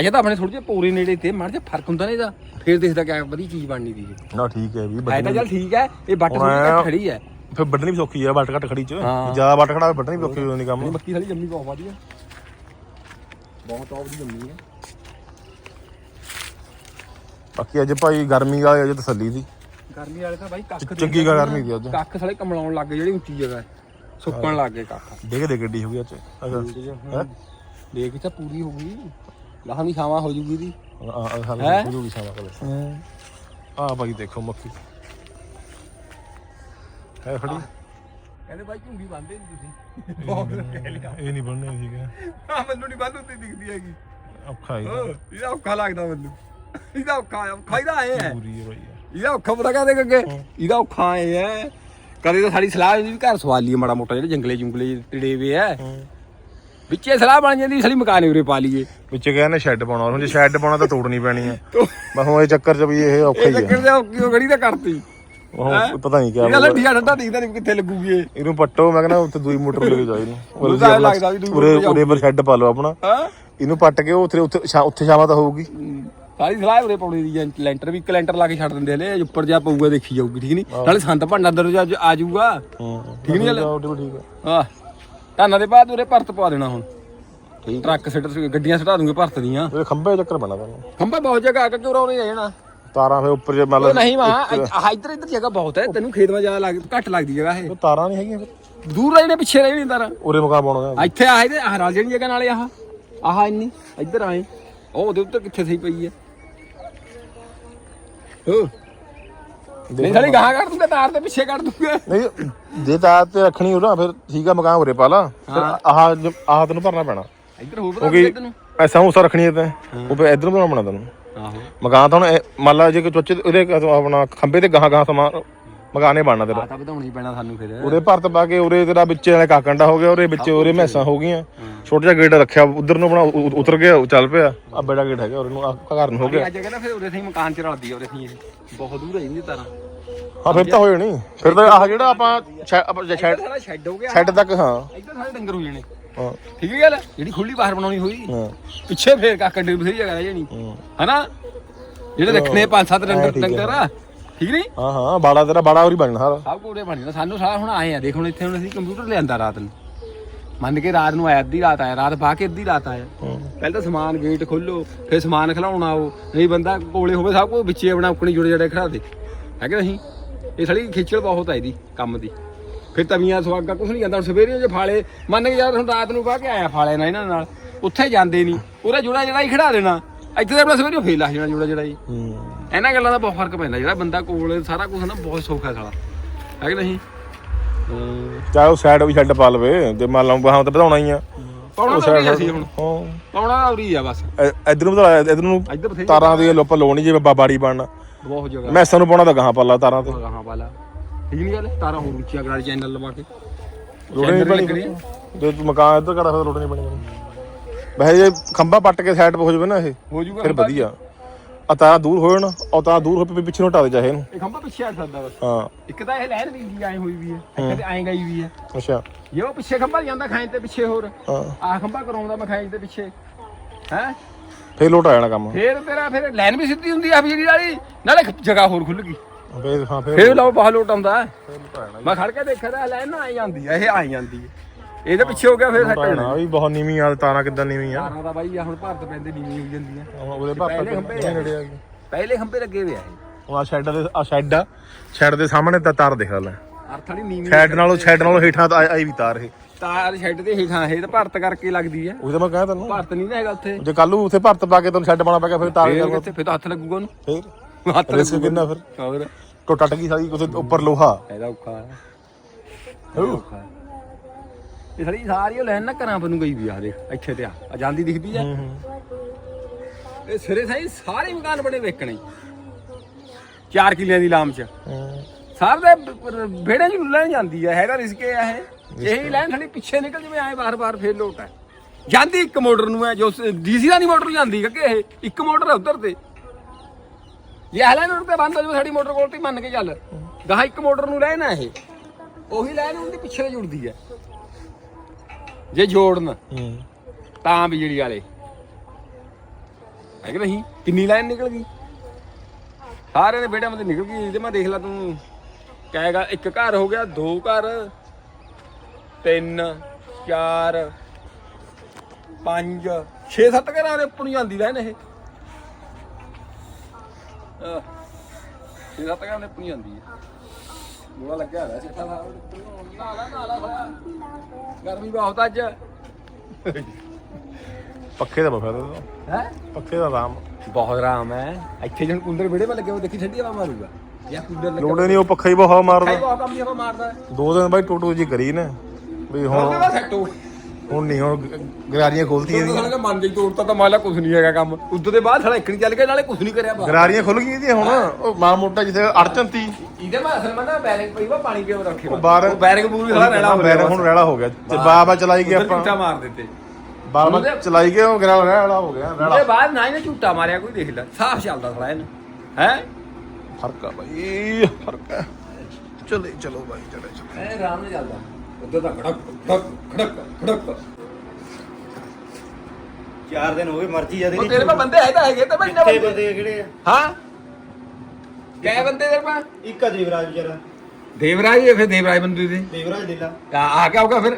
ਅਜੇ ਤਾਂ ਆਪਣੇ ਥੋੜੇ ਜਿਹੇ ਪੂਰੇ ਨੇੜੇ ਤੇ ਮਾਰ ਜਿਹਾ ਫ਼ਰਕ ਹੁੰਦਾ ਨੇ ਇਹਦਾ। ਫੇਰ ਦੇਖਦਾ ਕਿ ਵਧੀਆ ਚੀਜ਼ ਬਣਨੀ ਦੀ ਇਹ। ਨਾ ਠੀਕ ਹੈ ਵੀ ਹੈ ਤਾਂ ਚੱਲ ਠੀਕ ਹੈ ਇਹ ਬੱਟ ਹੁਣ ਥੋੜੀ ਐਂ- ਘੱਟ ਖੜੀ ਹੈ। ਫਿਰ ਵੱਢਣੀ ਵੀ ਸੌਖੀ ਆ ਵੱਟ ਘੱਟ ਖੜੀ ਚ। ਹਾਂ। ਜ਼ਿਆਦਾ ਵੱਟ ਖੜਾ ਵੱਢਣੀ ਵੀ ਔਖੀ ਹੋ ਜਾਂਦੀ ਕੰਮ। ਮੱਕੀ ਸਾਡੀ ਜੰਮੀ ਬਹੁਤ ਵਧੀਆ। ਬਹੁਤ ਟੌਪ ਦੀ ਜੰਮੀ ਹੈ ਬਾਕੀ ਅੱਜ ਭਾਈ ਗਰਮੀ ਵਾਲੇ ਅੱਜ ਤਸੱਲੀ ਸੀ ਗਰਮੀ ਵਾਲੇ ਤਾਂ ਬਾਈ ਕੱਖ ਚੰਗੀ ਗੱਲ ਗਰਮੀ ਦੀ ਅੱਜ। ਕੱਖ ਸਾਲੇ ਕਮਲਾਉਣ ਲੱਗ ਗਏ ਜਿਹੜੀ ਉੱਚੀ ਜਗ੍ਹਾ ਹੈ। ਸੁੱਕਣ ਲੱਗ ਗਏ ਕੱਖ। ਡਿੱਗ ਦੇ ਗੱਡੀ ਹੋ ਗਈ ਅੱਜ। ਅੱਛਾ। ਹੈਂ? ਦੇਖ ਤਾਂ ਪੂਰੀ ਹੋ ਗਈ। ਲਾਹਾਂ ਦੀ ਛਾਵਾਂ ਹੋ ਜੂਗੀ ਦੀ ਆ ਆ ਸਾਨੂੰ ਹੈਂ? ਜੂਗੀ ਸਾਰਾ ਕੋਲੇ ਆ ਭਾਈ ਦੇਖੋ ਮੱਕੀ। ਹੈ ਫੜੀ ਕਹਿੰਦੇ ਬਾਈ ਝੁੰਗੀ ਬੰਦੇ ਨਹੀਂ ਤੁਸੀਂ। ਬਹੁਤ ਕਹਿ ਲਿਆ। ਇਹ ਨਹੀਂ ਬਣਨੇ ਸੀਗਾ ਆ ਮੈਨੂੰ ਨਹੀਂ ਬੰਦ ਹੁੰਦੀ ਦਿਖਦੀ ਹੈਗੀ। ਔਖਾ ਹੀ ਇਹਦਾ ਔਖਾ ਲੱਗਦਾ ਮੈਨੂੰ। ਇਹਦਾ ਔਖਾ ਆ, ਔਖਾ ਇਹਦਾ ਆਏ ਹੈ। ਪੂਰੀ ਹੈ ਯਾਰ। ਇਹਦਾ ਔਖਾ ਪਤਾ ਕਾਹਦੇ ਅੱਗੇ ਇਹਦਾ ਔਖਾ ਆਏ ਹੈ। ਕਦੇ ਤਾਂ ਸਾਡੀ ਸਲਾਹ ਵੀ ਘਰ ਸਵਾਲ ਲਈਏ ਮਾੜਾ ਮੋਟਾ ਜਿਹੜੇ ਜੰਗਲੇ ਜੁੰਗਲੇ ਟਿੜੇ ਵੇ ਹੈ। ਵਿੱਚੇ ਸਲਾਹ ਬਣ ਜਾਂਦੀ ਸਾਡੀ ਮਕਾਨ ਉਰੇ ਪਾ ਲਈਏ। ਵਿੱਚ ਕਹਿੰਦੇ ਸ਼ੈੱਡ ਪਾਉਣਾ ਹੁਣ ਜੇ ਸ਼ੈੱਡ ਪਾਉਣਾ ਤਾਂ ਤੋੜਨੀ ਪੈਣੀ ਹੈ। ਬਸ ਹੁਣ ਇਹ ਚੱਕਰ ਚ ਵੀ ਇਹ ਔਖਾ ਇਹ ਹੀ ਚੱਕਰ ਹੈ। ਦੇ ਔਖੀ ਹੋ ਗੜੀ ਤਾਂ ਕਰਤੀ। ਹੁਣ ਪਤਾ ਨਹੀਂ ਕਿਆ ਇਹਦਾ। ਲੱਡੀਆਂ ਠੰਡਾ ਦਿਖਦਾ ਨਹੀਂ ਕਿੱਥੇ ਲੱਗੂਗੀ ਇਹ। ਇਹਨੂੰ ਪੱਟੋ ਮੈਂ ਕਹਿੰਦਾ ਉੱਥੇ ਦੂਈ ਮੋਟਰ ਲੈ ਕੇ ਜਾਓ ਇਹਨੂੰ। ਮੋਟਰ ਉਰੇ ਪਰ ਸ਼ੈੱਡ ਪਾ ਲਓ ਆਪਣਾ। ਹਾਂ? ਇਹਨੂੰ ਪੱਟ ਕੇ ਉੱਥੇ ਉੱਥੇ ਉੱਥੇ ਸ਼ਾਮਾਂ ਤਾਂ ਹੋਊਗੀ। ਸਾਰੀ ਸਲਾਹ ਉਰੇ ਪਾਉਣੀ ਦੀ ਲੈਂਟਰ ਵੀ ਇੱਕ ਲੈਂਟਰ ਲਾ ਕੇ ਛੱਡ ਦਿੰਦੇ ਹਲੇ ਉੱਪਰ ਜਾ ਪਊਗਾ ਦੇਖੀ ਜਾਊਗੀ ਠੀਕ ਨਹੀਂ ਨਾਲੇ ਸੰਤ ਭੰਡਾ ਅੰਦਰ ਜਾ ਆ ਜਾਊਗਾ। ਹਾਂ ਠੀਕ ਨੀ ਗੱਲ? ਉਹ ਠੀਕ ਹੈ ਆਹ ਧਾਨਾਂ ਦੇ ਬਾਅਦ ਉਰੇ ਭਰਤ ਪਵਾ ਦੇਣਾ ਹੁਣ। ਟਰੱਕ ਸਿੱਟ ਗੱਡੀਆਂ ਸਿਟਾ ਦੂੰਗੇ ਭਰਤ ਦੀਆਂ। ਖੰਭੇ ਚੱਕਰ ਪੈਣਾ ਤੁਹਾਨੂੰ। ਖੰਭਾ ਬਹੁਤ ਜਗ੍ਹਾ ਆ ਕੇ ਉਰਾ ਉਰੇ ਜਾਣਾ। ਤਾਰਾਂ ਫੇ ਉੱਪਰ ਜੇ ਉਹ ਲਾ ਨਹੀਂ ਮਾਂ ਆਹ ਇੱਧਰ ਇੱਧਰ ਜਗ੍ਹਾ ਬਹੁਤ ਹੈ ਤੈਨੂੰ ਖੇਤ ਵਿੱਚ ਜ਼ਿਆਦਾ ਲੱਗ ਘੱਟ ਲੱਗਦੀ ਜਗ੍ਹਾ ਇਹ। ਉਹ ਤਾਰਾਂ ਨਹੀਂ ਹੈਗੀਆਂ ਫਿਰ। ਦੂਰ ਰਹਿ ਜਿਹੜੇ ਪਿੱਛੇ ਰਹਿ ਨਹੀਂ ਤਾਰਾ। ਉਰੇ ਮਕਾਨ ਪਾਉਣਾ ਇੱਥੇ ਆਹ ਇਹਦੇ ਆਹ ਰਲ ਜਿਹੜੀ ਜਗ੍ਹਾ ਨਾਲੇ ਆਹ। ਆਹ ਇੰਨੀ ਇੱਧਰ ਆਏ। ਉਹ ਉਹਦੇ ਉੱਤੇ ਕਿੱਥੇ ਸਹੀ ਪਈ ਹੈ? ਹੋ ਨਹੀਂ ਸਾਲੀ ਗਾਹਾਂ ਕੱਢ ਦੂੰਗਾ ਤਾਰ ਦੇ ਪਿੱਛੇ ਕੱਢ ਦੂੰਗਾ। ਨਹੀਂ ਜੇ ਤਾਰ ਤੇ ਰੱਖਣੀ ਹੋ ਨਾ ਫਿਰ ਠੀਕ ਆ ਮਕਾਨ ਉਰੇ ਪਾ ਲਾ। ਫਿਰ ਆਹ ਜ- ਆਹ ਤੈਨੂੰ ਭਰਨਾ ਪੈਣਾ। ਇੱਧਰ ਹੋਰ ਬਣਾ ਕਿਉਂਕਿ ਤੈਨੂੰ। ਐਸਾ ਉਸਾ ਰੱਖਣੀ ਹੈ ਤੇ। ਉਹ ਫਿਰ ਇਧਰ ਬਣਾਉਣਾ ਤੈਨੂੰ। ਆਹੋ। ਮਕਾਨ ਤਾਂ ਹੁਣ ਇਹ- ਮੰਨ ਲਾ ਜੇ ਕੋਈ ਚੋਚੇ ਉਹਦੇ ਆਪਣਾ ਖੰਭੇ ਤੇ ਗਾਹਾਂ ਗਾਹਾਂ ਸਮਾਨ ਮਕਾਨੇ ਬਣਨਾ ਤੇਰਾ। ਆ ਤਾਂ ਵਧਾਉਣਾ ਹੀ ਪੈਣਾ ਸਾਨੂੰ ਫਿਰ। ਉਰੇ ਭਰਤ ਪਾ ਕੇ ਉਰੇ ਤੇਰਾ ਵਿੱਚ ਵਾਲੇ ਕਾਕੰਡਾ ਹੋ ਗਿਆ ਉਰੇ ਵਿੱਚ ਉਰੇ ਮੈਸਾਂ ਹੋ ਗਈਆਂ। ਛੋਟਾ ਜਿਹਾ ਗੇਟ ਰੱਖਿਆ ਉਧਰ ਨੂੰ ਬਣਾ ਉ- ਉਤਰ ਗਿਆ ਉਹ ਚੱਲ ਪਿਆ। ਆ ਬੜਾ ਗੇਟ ਹੈਗਾ ਉਰੇ ਨੂੰ ਆਹ ਘਰ ਨੂੰ ਹੋ ਗਿਆ। ਅੱਜ ਕਹਿੰਦਾ ਫਿਰ ਉਰੇ ਸਹੀ ਮਕਾਨ ਚ ਰਲਦੀ ਆ ਉਰੇ ਸਹੀ ਇਹ। ਬਹੁਤ ਦੂਰ ਹੈ ਇਹਦੀ ਤਾਰਾਂ। ਹਾਂ ਫਿਰ ਤਾਂ ਹੋ ਜਾਣੀ ਫਿਰ ਤਾਂ ਆਹ ਜਿਹੜਾ ਆਪਾਂ ਸ਼ੈ- ਆਪਾਂ ਸ਼ੈਡ ਇੱਧਰ ਸਾਡਾ ਸ਼ੈੱਡ ਹੋ ਗਿਆ। ਸ਼ੈਡ ਤੱਕ ਹਾਂ। ਇੱਧਰ ਸਾਰੇ ਡੰਗਰ ਹੋ ਜਾਣੇ। ਹਾਂ। ਠੀਕ ਹੈ ਗੱਲ? ਜਿਹੜੀ ਖੁੱਲੀ ਬਾਹਰ ਬਣਾਉਣੀ ਹੋਈ ਹਾਂ। ਪਿੱਛੇ ਫੇਰ ਕਾਕਾ ਡੇਰ ਬਥੇਰੀ ਜਗ੍ਹਾ ਰਹਿ ਜਾਣੀ ਹਾਂ। ਹਨਾ? ਜਿਹੜੇ ਰੱਖਣੇ ਪੰਜ ਸੱਤ ਡੰਗਰ ਠੀਕ ਹੈ। ਡੰਗਰ ਆ। ਠੀਕ ਨਹੀਂ? ਹਾਂ ਹਾਂ ਬਾੜਾ ਤੇਰਾ ਬਾੜਾ ਉਰੀ ਬਣਨਾ ਸਾਰਾ। ਸਭ ਕੋਲੇ ਬਣੀ ਸਾਨੂੰ ਸਾਰਾ ਹੁਣ ਆਏ ਆ। ਦੇਖ ਹੁਣ ਇੱਥੇ ਹੁਣ ਅਸੀਂ ਕੰਪਿਊਟਰ ਲਿਆਂਦਾ ਰਾਤ ਨੂੰ। ਮੰਨ ਕੇ ਰਾਤ ਨੂੰ ਆਇਆ ਅੱਧੀ ਰਾਤ ਆਇਆ। ਰਾਤ ਬਾਹ ਕੇ ਅੱਧੀ ਰਾਤ ਆਇਆ। ਪਹਿਲਾਂ ਤਾਂ ਸਮਾਨ ਗੇਟ ਖੋਲੋ ਫਿਰ ਸਮਾਨ ਖਿਲਾਉਣਾ ਉਹ ਨਹੀਂ ਬੰਦਾ ਕੋਲੇ ਹੋਵੇ ਸਭ ਕੁਝ ਵਿੱਚੇ ਆਪਣਾ ਉਕਣੀ ਜੁੜੇ ਜੜੇ ਖੜਾ ਦੇ। ਹੈ ਕਿ ਨਹੀਂ? ਇਹ ਸਾਲੀ ਖੇਚਲ ਬਹੁਤ ਆ ਇਹਦੀ ਕੰਮ ਦੀ। ਫਿਰ ਤਵੀਆਂ ਸਵਾਗਾ ਕੁਝ ਨਹੀਂ ਜਾਂਦਾ ਹੁਣ ਸਵੇਰੇ ਜੇ ਫਾਲੇ ਮੰਨ ਕੇ ਯਾਰ ਹੁਣ ਰਾਤ ਨੂੰ ਬਾਹ ਕੇ ਆਇਆ ਫਾਲੇ ਨਾਲ ਇਹਨਾਂ ਨਾਲ ਉੱਥੇ ਜਾਂਦੇ ਨਹੀਂ ਉਹਦਾ ਜੁੜਾ ਜਿਹੜਾ ਹੀ ਖੜਾ ਦੇਣਾ ਇੱਥੇ ਤਾਂ ਆਪਣਾ ਸਵੇਰੇ ਫੇਲ ਜਾਣਾ ਜੁੜਾ ਜਿਹੜਾ ਹੀ। ਇਹਨਾਂ ਗੱਲਾਂ ਦਾ ਬਹੁਤ ਫ਼ਰਕ ਪੈਂਦਾ ਜਿਹੜਾ ਬੰਦਾ ਕੋਲ ਸਾਰਾ ਕੁਝ ਨਾ ਬਹੁਤ ਸੌਖਾ ਸਾਲਾ ਹੈ ਕਿ ਨਹੀਂ? ਚਾਹੇ ਉਹ ਸਾਈਡ ਵੀ ਛੱਡ ਪਾ ਲਵੇ ਜੇ ਮੰਨ ਲਾ ਬਾਹਾਂ ਤੇ ਵਧਾਉਣਾ ਹੀ ਆ। ਪਾਉਣਾ ਤਾਂ ਅਸੀਂ ਹੁਣ। ਹਾਂ। ਪਾਉਣਾ ਉਰੀ ਆ ਬਸ। ਇੱਧਰ ਨੂੰ ਵਧਾ ਇੱਧਰ ਨੂੰ ਤਾਰਾਂ ਦੀ ਲੋਪ ਲਾਉਣੀ ਜਿਵੇਂ ਬਾ- ਬਾੜੀ ਬਣਨਾ। ਬਹੁਤ ਜਗ੍ਹਾ। ਮੈਸਾਂ ਨੂੰ ਪਾਉਣਾ ਤਾਂ ਗਾਹਾਂ ਪਾ ਲਾ ਤਾਰਾਂ ਤੇ। ਹਾਂ ਵਾਲਾ ਠੀਕ ਨਹੀਂ ਗੱਲ? ਤਾਰਾ ਹੋਰ ਉੱਚੀਆਂ ਕਰਾ ਚੈਨਲ ਲਵਾ ਕੇ। ਲੋੜ ਨਹੀਂ ਆ। ਜੇ ਤੂੰ ਮਕਾਨ ਇੱਧਰ ਕਰਾ ਫਿਰ ਲੋੜ ਨਹੀਂ ਬਣੀ ਵੈਸੇ ਜੇ ਖੰਭਾ ਪੱਟ ਕੇ ਸਾਈਡ 'ਤੇ ਹੋ ਜਾਵੇ ਨਾ ਇਹ ਹੋ ਜੂਗਾ ਫਿਰ ਵਧੀਆ। ਆ ਤਾਂ ਦੂਰ ਹੋ ਜਾਣ ਉਹ ਤਾਂ ਦੂਰ ਹੋ ਕੇ ਪਿੱਛੇ ਨੂੰ ਹਟਾ ਦੇ ਚਾਹੇ ਇਹਨੂੰ। ਇਹ ਖੰਭਾ ਪਿੱਛੇ ਆ ਸਕਦਾ ਬਸ। ਹਾਂ। ਇੱਕ ਤਾਂ ਇਹ ਲੈਣ ਵੀ ਜੀ ਆਏ ਹੋਈ ਵੀ ਹੈ ਤੇ ਐਂ ਗਈ ਵੀ ਹੈ। ਅੱਛਾ। ਜੇ ਉਹ ਪਿੱਛੇ ਖੰਭਾ ਜਾਂਦਾ ਖਾਂ ਤੇ ਪਿੱਛੇ ਹੋਰ। ਹਾਂ। ਆ ਖੰਭਾ ਕਰਾਉਂਦਾ ਮੈਂ ਖਾਂ ਦੇ ਪਿੱਛੇ। ਹੈ? ਫੇਰ ਲੋਟ ਆ ਜਾਣਾ ਕੰਮ। ਫੇਰ ਤੇਰਾ ਫਿਰ ਲਾਈਨ ਵੀ ਸਿੱਧੀ ਹੁੰਦੀ ਆ ਬਿਜਲੀ ਵਾਲੀ ਨਾਲੇ ਜਗ੍ਹਾ ਹੋਰ ਖੁੱਲ ਗਈ। ਫੇਰ ਹਾਂ ਫੇਰ ਫੇਰ ਲਾਓ ਬਾਹਰ ਲੋਟ ਆਉਂਦਾ ਮੈਂ ਖੜ ਕੇ ਦੇਖਿਆ ਤਾਂ ਲਾਈਨ ਨਾ ਆਈ ਜਾਂਦੀ ਆ ਇਹ ਆਈ ਜਾਂਦੀ ਇਹਦੇ ਪਿੱਛੇ ਹੋ ਗਿਆ ਫੇਰ ਸੈੱਟ ਵੀ ਬਹੁਤ ਨੀਵੀਂ ਆ ਤਾਰਾਂ ਕਿੱਦਾਂ ਨੀਵੀਂ ਆ। ਤਾਰਾਂ ਦਾ ਬਾਈ ਆ ਹੁਣ ਭਾਰਤ ਪੈਂਦੇ ਨੀਵੀਂ ਹੋ ਜਾਂਦੀਆਂ ਉਹਦੇ ਭਾਪਾ ਪਹਿਲੇ ਖੰਭੇ ਲੱਗੇ ਹੋਏ ਆ ਹੁਣ ਆ ਸ਼ੈੱਡ ਦੇ ਆ ਸ਼ੈੱਡ ਆ। ਸ਼ੈੱਡ ਦੇ ਸਾਹਮਣੇ ਤਾਂ ਤਾਰ ਦਿਖ ਲੈ। ਅਰਥ ਵਾਲੀ ਨੀਵੀਂ ਸ਼ੈੱਡ ਨਾਲੋਂ ਸ਼ੈੱਡ ਨਾਲੋਂ ਹੇਠਾਂ ਤਾਂ ਆਈ- ਵੀ ਤਾਰ ਇਹ। ਤਾਰ ਸ਼ੈੱਡ ਦੇ ਹੇਠਾਂ ਇਹ ਤਾਂ ਭਾਰਤ ਕਰਕੇ ਲੱਗਦੀ ਆ। ਉਹਦੇ ਮੈਂ ਕਹਾਂ ਤੈਨੂੰ ਭਾਰਤ ਨਹੀਂ ਨਾ ਹੈਗਾ ਉੱਥੇ। ਜੇ ਕੱਲ ਨੂੰ ਉੱਥੇ ਭਰਤ ਪਾ ਕੇ ਤੈਨੂੰ ਸ਼ੈੱਡ ਪਾਉਣਾ ਪੈ ਗਿਆ ਫਿਰ ਤਾਰ ਫੇਰ ਤਾਂ ਹੱਥ ਲੱਗੂਗਾ ਉਹਨੂੰ। ਫੇਰ? ਹੱਥ ਰਿਸਕ ਕਿੰਨਾ ਫਿਰ? ਹੋਰ? ਟੋ ਟੱਟ ਗਈ ਸਾਰੀ ਉੱਥੇ ਉੱਪਰ ਲੋਹਾ? ਇਹਦਾ ਔਖਾ ਹੈ। ਇਹਦਾ ਔਖਾ ਹੈ। ਇਹ ਸਾਰੀ ਸਾਰੀ ਉਹ ਲੈਣ ਨਾ ਘਰਾਂ ਪਰ ਨੂੰ ਗਈ ਵੀ ਆ ਦੇਖ ਇੱਥੇ ਤੇ ਆ। ਆ ਜਾਂਦੀ ਦਿਖਦੀ ਆ। ਇਹ ਸਿਰੇ ਸਾਈ ਸਾਰੇ ਮਕਾਨ ਬਣੇ ਵੇਖਣੇ। 4 ਕਿੱਲਿਆਂ ਦੀ ਲਾਮ ਚ। ਸਾਰ ਦੇ ਬੇੜੇ ਚ ਲੈਣ ਜਾਂਦੀ ਆ ਹੈਗਾ ਰਿਸਕ ਇਹ। ਆ। ਇਹ ਇਹੀ ਲੈਣ ਥੜੀ ਪਿੱਛੇ ਨਿਕਲ ਜਵੇਂ ਆਏ ਬਾਰ-ਬਾਰ ਫੇਰ ਲੋਟ ਹੈ ਜਾਂਦੀ ਇੱਕ ਮੋਟਰ ਨੂੰ ਹੈ ਜੋ ਡੀਸੀ ਦਾ ਨਹੀਂ ਮੋਟਰ ਜਾਂਦੀ ਕਿ ਇਹ ਇੱਕ ਮੋਟਰ ਹੈ ਉਧਰ ਤੇ। ਜੇ ਹਲਾ ਨੂੰ ਤੇ ਬੰਦ ਹੋ ਜਾਵੇ ਸਾਡੀ ਮੋਟਰ ਕੋਲ ਤੇ ਮੰਨ ਕੇ ਚੱਲ। ਗਾਹ ਇੱਕ ਮੋਟਰ ਨੂੰ ਲੈਣਾ ਇਹ। ਉਹੀ ਲੈਣ ਉਹਦੇ ਪਿੱਛੇ ਜੁੜਦੀ ਹੈ ਜੇ ਜੋੜਨ ਹੂੰ। ਤਾਂ ਬਿਜਲੀ ਵਾਲੇ। ਹੈ ਕਿ ਨਹੀਂ? ਕਿੰਨੀ ਲਾਈਨ ਨਿਕਲ ਗਈ? ਸਾਰਿਆਂ ਦੇ ਬੇਟਾ ਮਤੇ ਨਿਕਲ ਗਈ। ਤੇ ਮੈਂ ਦੇਖ ਲਾ ਤੂੰ। ਕਹੇਗਾ ਇੱਕ ਘਰ ਹੋ ਗਿਆ ਦੋ ਘਰ ਤਿੰਨ ਚਾਰ ਪੰਜ 6-7 ਘਰਾਂ ਦੇ ਉੱਪਰ ਨੂੰ ਜਾਂਦੀ ਲਾਈਨ ਇਹ। 6-7 ਘਰਾਂ ਦੇ ਉੱਪਰ ਨੂੰ ਜਾਂਦੀ ਹੈ ਮੂਲਾ ਲੱਗਿਆ ਹੋਇਆ ਸਾਹਿਬ ਨਾਲਾ ਨਾਲਾ ਹੋਇਆ ਗਰਮੀ ਬਹੁਤ ਅੱਜ। ਪੱਖੇ ਦਾ ਬਫਾ ਦਾ ਹੈ? ਪੱਖੇ ਦਾ ਆਰਾਮ ਬਹੁਤ ਆਰਾਮ ਹੈ। ਇੱਥੇ ਜਣ ਕੂਲਰ ਵਿੜੇ ਮੇ ਲੱਗੇ ਉਹ ਦੇਖੀ ਠੰਡੀ ਹਵਾ ਮਾਰੂਗਾ। ਜਾਂ ਕੂਲਰ ਲੱਗਾ ਲੋੜੇ ਨਹੀਂ ਉਹ ਪੱਖਾ ਹੀ ਬਹੁਤ ਮਾਰਦਾ। ਬਹੁਤ ਕੰਮ ਦੀ ਹਵਾ ਮਾਰਦਾ। ਦੋ ਦਿਨ ਬਾਈ ਟੋਟੋ ਜੀ ਕਰੀ ਨੇ। ਵੀ ਹੁਣ ਸੈੱਟ ਹੋ ਹੁਣ ਨਹੀਂ ਹੁਣ ਗਰਾਰੀਆਂ ਖੋਲਤੀਆਂ ਉਹਦੇ ਇਹਦੀਆਂ। ਸਾਲੇ ਮਨ ਜੀ ਤੋੜਤਾ ਤਾਂ ਮਾਲਾ ਕੁਝ ਨਹੀਂ ਹੈਗਾ ਕੰਮ। ਉਦੋਂ ਦੇ ਬਾਅਦ ਸਾਲਾ ਇੱਕ ਨਹੀਂ ਚੱਲ ਗਿਆ ਨਾਲੇ ਕੁਝ ਨਹੀਂ ਕਰਿਆ ਬਾਹਰ। ਗਰਾਰੀਆਂ ਖੁੱਲ ਗਈਆਂ ਇਹਦੀਆਂ ਹੁਣ। ਉਹ ਮਾਂ ਮੋਟਾ ਜਿੱਥੇ ਅੜਚਨ ਤੀ ਇਹਦੇ ਮੈਂ ਅਸਲ ਮੈਂ ਨਾ ਬੈਰਿੰਗ ਪਈ ਵਾ ਪਾਣੀ ਪੀਓ ਰੱਖੇ ਉਹ ਬੈਰਿੰਗ ਪੂਰੀ ਸਾਲਾ ਰੈਲਾ ਹੋ ਬੈਰ ਹੁਣ ਰੈਲਾ ਹੋ ਗਿਆ। ਤੇ ਬਾਬਾ ਚਲਾਈ ਗਿਆ ਉੱਧਰ ਝੂਟਾ ਆਪਾਂ ਮਾਰ ਦਿੱਤੇ। ਬਾਬਾ ਉਹਦੇ- ਚਲਾਈ ਗਿਆ ਉਹ ਗਰਾ ਰੈਲਾ ਹੋ ਗਿਆ ਉਹਦੇ ਰੈਲਾ ਬਾਅਦ ਨਾ ਇਹਨੇ ਝੂਟਾ ਮਾਰਿਆ ਕੋਈ ਦੇਖ ਲੈ। ਸਾਫ਼ ਚੱਲਦਾ ਸਾਲਾ ਇਹਨੂੰ। ਹੈ? ਫ਼ਰਕ ਆ ਬਾਈ ਫ਼ਰਕ ਆ। ਚਲੇ ਚਲੋ ਬਾਈ ਚਲੇ ਚਲੋ। ਐ ਆਰਾਮ ਨਾਲ ਚੱਲਦਾ। ਉਦੋਂ ਤਾਂ ਖੜਕ ਖੜਕ ਖੜਕ ਖੜਕ। ਚਾਰ ਦਿਨ ਹੋ ਗਏ ਮਰਜ਼ੀ ਉਹ ਤੇਰੇ ਪਾ ਬੰਦੇ ਹੈ ਤਾਂ ਹੈਗੇ ਤਾਂ ਬੰਦੇ ਕਿੱਥੇ ਬੰਦੇ ਕਿਹੜੇ ਆ? ਹਾਂ? ਕੈ ਬੰਦੇ ਤੇਰੇ ਪਾ ਇੱਕ ਆ ਦੇਵਰਾਜ ਵਿਚਾਰਾ। ਦੇਵਰਾਜ ਹੀ ਹੈ ਫਿਰ ਦੇਵਰਾਜ ਬੰਦੇ ਦੇ। ਦੇਵਰਾਜ ਢਿੱਲਾ ਆ ਆ ਕੇ ਆਊਗਾ ਫਿਰ।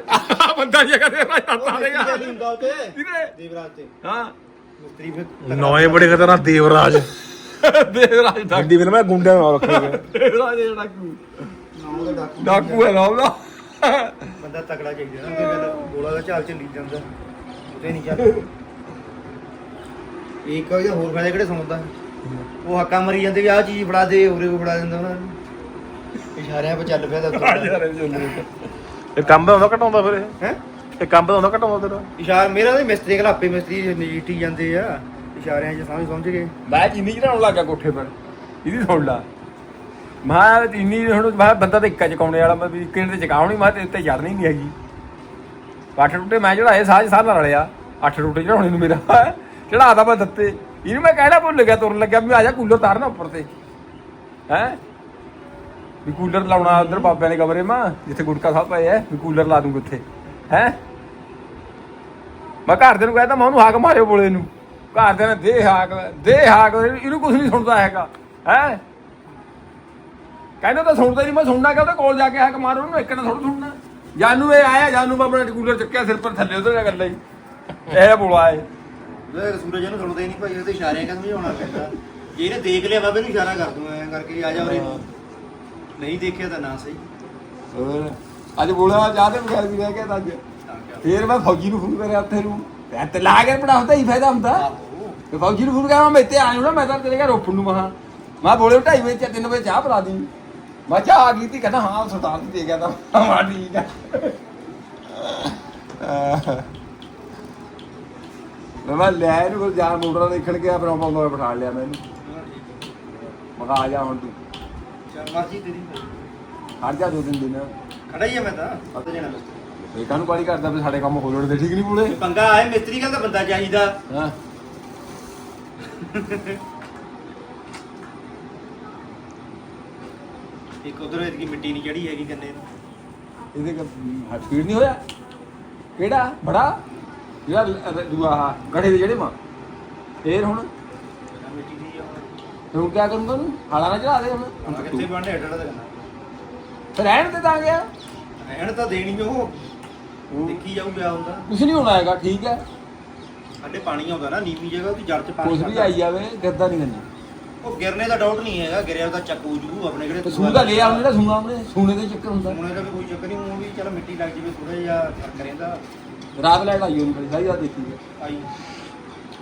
ਬੰਦਾ ਜਗਾ ਦੇਵਰਾਜ ਆਤਾ ਦੇਗਾ ਕਿਹਦੇ ਹੁੰਦਾ ਉਤੇ ਕਿਹਦੇ? ਦੇਵਰਾਜ ਤੇ। ਹਾਂ। ਮਿਸਤਰੀ ਫਿਰ ਨੌਏ ਬੜੇ ਖਤਰਨਾਕ ਦੇਵਰਾਜ। ਦੇਵਰਾਜ ਦਾ ਗੱਡੀ ਵਿੱਚ ਮੈਂ ਗੁੰਡਿਆਂ ਨੂੰ ਰੱਖੇ ਦੇਵਰਾਜ ਦਾ ਡਾਕੂ। ਨਾਮ ਦਾ ਡਾਕੂ। ਡਾਕੂ ਹੈ ਨਾਮ ਦਾ ਬੰਦਾ ਤਕੜਾ ਚਾਹੀਦਾ ਨਾ ਫਿਰ ਗੱਲ ਦਾ ਝਾਲ ਚੱਲੀ ਜਾਂਦਾ ਉਤੇ ਨਹੀਂ ਚੱਲ ਇੱਕ ਉਹਦਾ ਹੋਰ ਫਾਇਦਾ ਕਿਹੜੇ ਸੁਣਦਾ ਉਹ ਹੱਕਾ ਮਰੀ ਜਾਂਦੇ ਵੀ ਆਹ ਚੀਜ਼ ਫੜਾ ਦੇ ਉਰੇ ਕੋ ਫੜਾ ਦਿੰਦਾ ਉਹਨਾਂ ਨੂੰ। ਇਸ਼ਾਰਿਆਂ 'ਤੇ ਚੱਲ ਪਿਆ। ਇਹ ਕੰਮ ਦਾ ਹੁੰਦਾ ਘਟਾਉਂਦਾ ਫਿਰ ਇਹ? ਹੈ? ਇਹ ਕੰਮ ਦਾ ਹੁੰਦਾ ਘਟਾਉਂਦਾ ਤੇਰਾ? ਇਸ਼ਾਰ ਮੇਰਾ ਤਾਂ ਮਿਸਤਰੀ ਘਲਾਪੇ ਮਿਸਤਰੀ ਨਜੀਟੀ ਜਾਂਦੇ ਆ। ਇਸ਼ਾਰਿਆਂ 'ਚ ਸਮਝ ਸਮਝ ਗਏ ਮੈਂ ਚੀਨੀ ਚੜਾਉਣ ਲੱਗਾ ਕੋਠੇ ਪਰ। ਇਹਦੀ ਸੁਣ ਲਾ। ਮੈਂ ਚੀਨੀ ਹੁਣ ਮੈਂ ਬੰਦਾ ਤਾਂ ਇੱਕਾ ਚਕਾਉਣੇ ਵਾਲਾ ਮੈਂ ਵੀ ਕਿਹਨੇ ਤੇ ਚਕਾਉਣੀ ਮੈਂ ਤੇ ਉੱਤੇ ਚੜਨੀ ਨਹੀਂ ਹੈਗੀ। ਅੱਠ ਟੁੱਟੇ ਮੈਂ ਚੜਾਏ ਸਾਜ ਸਾਹ ਨਾਲ ਰਲਿਆ। ਅੱਠ ਟੁੱਟੇ ਚੜਾਉਣੇ ਨੂੰ ਮੇਰਾ ਚੜਾਦਾ ਮੈਂ ਦਿੱਤੇ। ਇਹਨੂੰ ਮੈਂ ਕਹਿਣਾ ਭੁੱਲ ਗਿਆ, ਤੁਰਨ ਲੱਗਿਆ ਵੀ ਆ ਜਾ ਕੂਲਰ ਤਾਰਨਾ ਉੱਪਰ ਤੇ। ਹੈ? ਵੀ ਕੂਲਰ ਲਾਉਣਾ ਉਧਰ ਬਾਬਿਆਂ ਦੇ ਕਮਰੇ ਮਾ, ਜਿੱਥੇ ਗੁਟਕਾ ਸਾਹਿਬ ਪਏ ਐ, ਵੀ ਕੂਲਰ ਲਾ ਦੂੰਗਾ ਉੱਥੇ। ਹੈ? ਮੈਂ ਘਰ ਦੇ ਨੂੰ ਕਹਿੰਦਾ ਮੈਂ ਉਹਨੂੰ ਹਾਕ ਮਾਰਿਓ ਬੋਲੇ ਨੂੰ। ਘਰ ਦੇ ਨੇ ਦੇ ਹਾਕ ਦੇ ਹਾਕ, ਇਹਨੂੰ ਕੁਝ ਨਹੀਂ ਸੁਣਦਾ ਹੈਗਾ। ਹੈ? ਕਹਿੰਦਾ ਤਾਂ ਸੁਣਦਾ ਨਹੀਂ ਮੈਂ ਸੁਣਨਾ ਕਿ ਉਹਦੇ ਕੋਲ ਜਾ ਕੇ ਹਾਕ ਮਾਰੋ ਉਹਨੂੰ ਇੱਕ ਨਾ ਥੋੜਾ ਸੁਣਨਾ। ਜਾਨੂ ਇਹ ਆਇਆ ਜਾਨੂ ਮੈਂ ਆਪਣਾ ਕੂਲਰ ਚੱਕਿਆ ਸਿਰ ਪਰ ਥੱਲੇ ਉਹਦੇ ਨਾਲ ਗੱਲਾਂ ਹੀ। ਇਹ ਬੋਲਾ ਏ ਉਹ ਸੂਰਜ ਨੂੰ ਸੁਣਦੇ ਨਹੀਂ ਭਾਈ ਉਹਦੇ ਇਸ਼ਾਰਿਆਂ ਕਾ ਸਮਝਾਉਣਾ ਪੈਂਦਾ। ਜੇ ਇਹਨੇ ਦੇਖ ਲਿਆ ਬਾਬੇ ਨੂੰ ਇਸ਼ਾਰਾ ਕਰ ਦੂੰ ਐਂ ਕਰਕੇ ਆ ਜਾ ਉਰੇ। ਨਹੀਂ ਦੇਖਿਆ ਤਾਂ ਨਾ ਸਹੀ। ਹੋਰ ਅੱਜ ਬੋਲਾ ਜਾਦੇ ਬਗੈਰ ਵੀ ਰਹਿ ਗਿਆ ਤਾਂ ਅੱਜ। ਫੇਰ ਮੈਂ ਫੌਜੀ ਨੂੰ ਫੋਨ ਕਰਿਆ ਉੱਥੇ ਨੂੰ। ਤੇ ਤੇ ਲਾ ਕੇ ਪੜਾਉਂਦਾ ਹੀ ਫਾਇਦਾ ਹੁੰਦਾ। ਤੇ ਫੌਜੀ ਨੂੰ ਫੋਨ ਮੈਂ ਇੱਥੇ ਆਇਆ ਨਾ ਮੈਂ ਤਾਂ ਤੇਰੇ ਘਰ ਰੋਪਣ ਨੂੰ ਮਹਾ। ਮੈਂ ਬੋਲੇ 2:30 ਵਜੇ 3 ਵਜੇ ਚਾਹ ਪਿਲਾ ਦੀ। ਮੈਂ ਚਾਹ ਆ ਗਈ ਤੀ ਕਹਿੰਦਾ ਹਾਂ ਸਰਦਾਰ ਜੀ ਦੇ ਗਿਆ ਤਾਂ ਮਾ ਠੀਕ ਆ। ਮੈਂ ਕਿਹਾ ਲੈ ਇਹਨੂੰ ਕੋਲ ਜਾ ਮੋਟਰਾਂ ਦੇਖਣ ਗਿਆ ਫਿਰ ਆਪਾਂ ਮੋਟਰ ਬਿਠਾ ਲਿਆ ਮੈਨੂੰ ਮੈਂ ਕਿਹਾ ਆ ਜਾ ਹੁਣ ਤੂੰ। ਚੱਲ ਮਰਜ਼ੀ ਤੇਰੀ। ਹਟ ਜਾ ਦੋ ਤਿੰਨ ਦਿਨ। ਖੜਾ ਹੀ ਆ ਮੈਂ ਤਾਂ ਅੱਧ ਜਾਣਾ ਬਸ ਇਹ ਕਾਹਨੂੰ ਕਾਲੀ ਕਰਦਾ ਵੀ ਸਾਡੇ ਕੰਮ ਹੋ ਜਾਣਦੇ ਠੀਕ ਨਹੀਂ ਪੂਰੇ? ਪੰਗਾ ਆਏ ਮਿਸਤਰੀ ਗੱਲ ਬੰਦਾ ਚਾਹੀਦਾ। ਹਾਂ। ਇੱਕ ਉਧਰ ਇਹਦੀ ਮਿੱਟੀ ਨਹੀਂ ਚੜੀ ਹੈਗੀ ਕੰਨੇ? ਨੂੰ ਇਹਦੇ ਸਪੀਡ ਨਹੀਂ ਹੋਇਆ। ਕਿਹੜਾ? ਬੜਾ? ਜਿਹੜਾ ਲ- ਦੂਆ ਆਹ ਗੜੇ ਦੇ ਜਿਹੜੇ ਮਾਂ। ਫੇਰ ਹੁਣ? ਮਿੱਟੀ ਦੀ ਆ ਹੁਣ। ਕਿਆ ਕਰੂੰਗਾ ਉਹਨੂੰ? ਹਾਲਾ ਨਾ ਚੜਾ ਦੇ ਹੁਣ। ਹੁਣ ਹੁਣ ਤੂੰ- ਕਿੱਥੇ ਬਣਨੇ ਏਡਾ ਦਾ ਕਰਨਾ ਫਿਰ ਰਹਿਣ ਤੇ ਤਾਂ ਗਿਆ। ਰਹਿਣ ਤਾਂ ਦੇਣੀ ਉਹ। ਦੇਖੀ ਜਾਊ ਗਿਆ ਹੁੰਦਾ ਕੁਛ ਨਹੀਂ ਹੋਣਾ ਹੈਗਾ ਠੀਕ ਹੈ। ਸਾਡੇ ਪਾਣੀ ਆਉਂਦਾ ਨਾ ਨੀਵੀਂ ਜਗ੍ਹਾ ਉਹਦੀ ਜੜ 'ਚ ਪਾਣੀ ਕੁਛ ਵੀ। ਆਈ ਜਾਵੇ ਗਿਰਦਾ ਨਹੀਂ ਗੰਨਾ ਉਹ ਗਿਰਨੇ ਦਾ ਡਾਊਟ ਨਹੀਂ ਹੈਗਾ ਗਿਰਿਆ ਉਹਦਾ ਚੱਕੂ ਜੂ ਆਪਣੇ ਕਿਹੜੇ ਤੇ ਸੂਦਾ ਲੈ ਆਉਣੇ ਜਿਹੜਾ ਸੁਣਾ ਉਹਨੇ ਸੂਣੇ ਦੇ ਚੱਕਰ ਹੁੰਦਾ। ਹੁਣੇ ਦਾ ਵੀ ਕੋਈ ਚੱਕਰ ਨਹੀਂ ਉਹ ਵੀ ਚਲ ਮਿੱਟੀ ਲੱਗ ਜਵੇ ਥੋੜਾ ਜਿਹਾ ਫ਼ਰਕ ਰਹਿੰਦਾ। ਰਾਤ ਲੈਟ ਆਈ ਉਹਨੂੰ ਸਾਰੀ ਰਾਤ ਦੇਖੀ ਹੈ। ਆਈ।